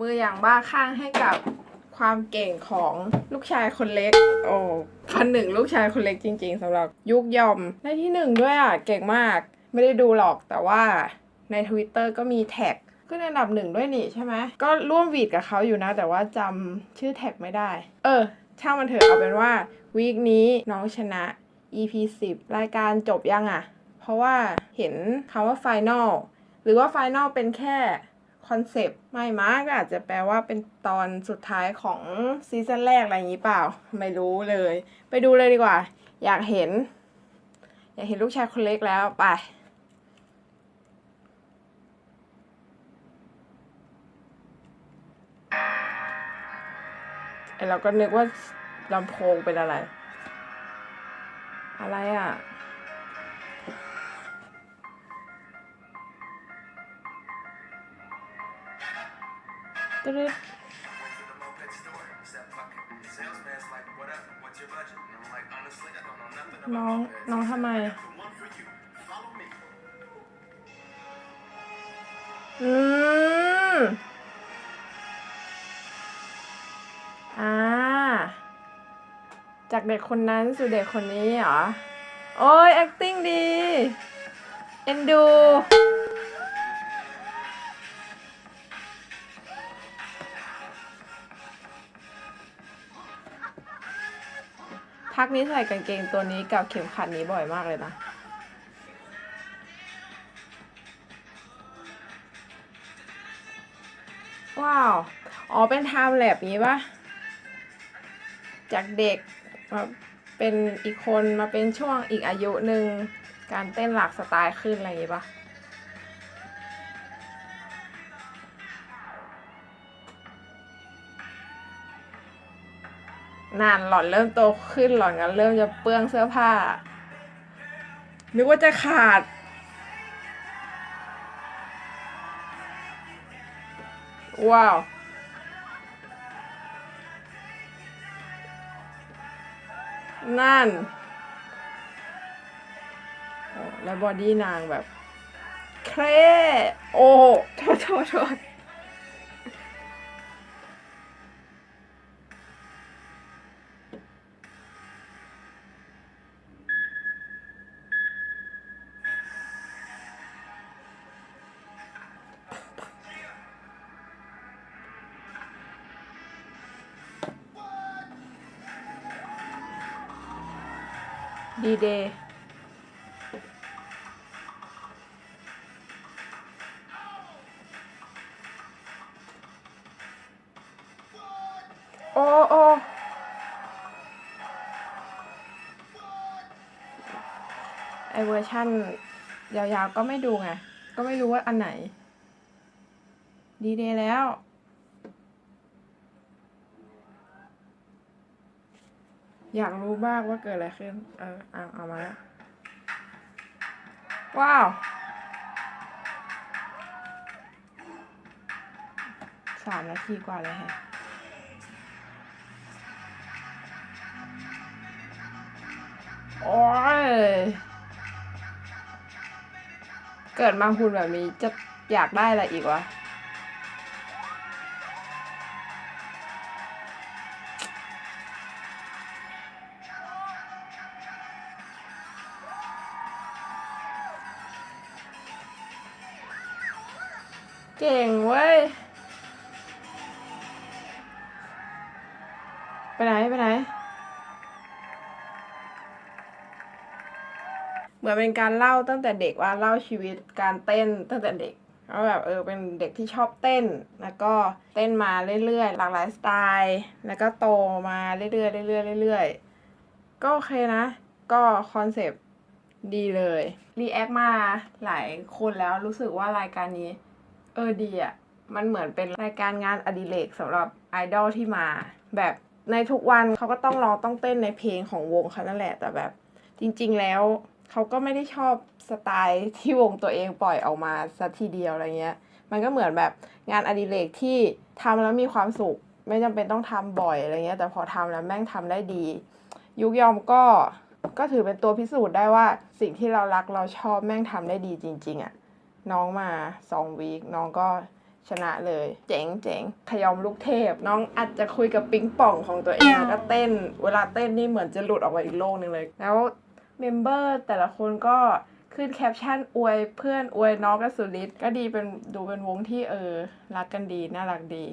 มืออย่างบ้าคลั่งให้กับความเก่งของลูกชายคนเล็ก โอ้พันหนึ่งลูกชายคนเล็กจริง ๆสำหรับยุคยอมได้ที่หนึ่งด้วยอะ เก่งมาก ไม่ได้ดูหรอกแต่ว่าใน Twitter ก็มีแท็กขึ้นอันดับหนึ่งด้วยนี่ใช่ไหม ก็ร่วมวีดกับเขาอยู่นะ แต่ว่าจำชื่อแท็กไม่ได้ เออ ช่างมันเถอะเอาเป็นว่าวีคนี้น้องชนะ EP 10 รายการจบยังอะ เพราะว่าเห็นคำว่า Final หรือว่า Final เป็นแค่ คอนเซปต์ไม่มาก็อาจจะแปลว่าเป็นตอนสุดท้ายของซีซั่นแรกอะไรอย่างนี้เปล่า ไม่รู้เลย ไปดูเลยดีกว่า อยากเห็น อยากเห็นลูกชายคนเล็กแล้วไปไอเราก็นึกว่าลำโพงเป็นอะไร อะไรอะ น้องน้องทำไมอืมอ่า จากเด็กคนนั้นสู่เด็กคนนี้เหรอ โอ้ย acting ดี เอ็นดู พักนี้ใส่กางเกงตัวนี้กับเข็มขัดนี้บ่อยมากเลยนะว้าว อ๋อ เป็นไทม์แลบนี้ปะจากเด็กมาเป็นอีกคนมาเป็นช่วงอีกอายุหนึ่ง การเต้นหลากสไตล์ขึ้นอะไรอย่างงี้ปะ นานหล่อนเริ่มโตขึ้นหล่อนก็เริ่มจะเปื้องเสื้อผ้า นึกว่าจะขาด ว้าวนั่น แล้วบอดี้นางแบบ เครโอ้โทษโทษโทษ ดีเดย์โอ้โอ้ไอเวอร์ชั่น ยาวๆก็ไม่ดูไง ก็ไม่รู้ว่าอันไหน ดีเดย์แล้ว อยากรู้บ้างว่าเกิดอะไรขึ้น เออเอาเอามาแล้ว ว้าว สามนาทีกว่าเลยแฮะโอ้ย เกิดมาหุ่นแบบนี้จะอยากได้อะไรอีกวะ เก่งเว้ย ไปไหน ไปไหน เหมือนเป็นการเล่าตั้งแต่เด็กว่าเล่าชีวิตการเต้นตั้งแต่เด็กว่าแบบเออเป็นเด็กที่ชอบเต้น แล้วก็เต้นมาเรื่อยๆ หลากหลายสไตล์ แล้วก็โตมาเรื่อยๆเรื่อยๆเรื่อยๆ ก็โอเคนะ ก็คอนเซปต์ดีเลย รีแอคมาหลายคนแล้วรู้สึกว่ารายการนี้ เออดีอะมันเหมือนเป็นรายการงานอดิเรกสำหรับไอดอลที่มา แบบในทุกวันเขาก็ต้องร้องต้องเต้นในเพลงของวงเขานั่นแหละ แต่แบบจริง ๆ แล้วเขาก็ไม่ได้ชอบสไตล์ที่วงตัวเองปล่อยออกมาสัทีเดียวอะไรเงี้ย มันก็เหมือนแบบงานอดิเรกที่ทำแล้วมีความสุข ไม่จำเป็นต้องทำบ่อยอะไรเงี้ย แต่พอทำแล้วแม่งทำได้ดี ยุกยอมก็ก็ถือเป็นตัวพิสูจน์ได้ว่าสิ่งที่เรารักเราชอบแม่งทำได้ดีจริง ๆอะ่ะ น้องมาสองวีคน้องก็ชนะเลย เจ๋งเจ๋งขยอมลูกเทพ น้องอาจจะคุยกับปิงป่องของตัวเองแล้วก็เต้น เวลาเต้นนี่เหมือนจะหลุดออกมาอีกโลกหนึ่งเลย แล้วเมมเบอร์แต่ละคนก็ขึ้นแคปชั่นอวยเพื่อนอวยน้องกับสุริศก็ดีเป็นดูเป็นวงที่เออ รักกันดี น่ารักดี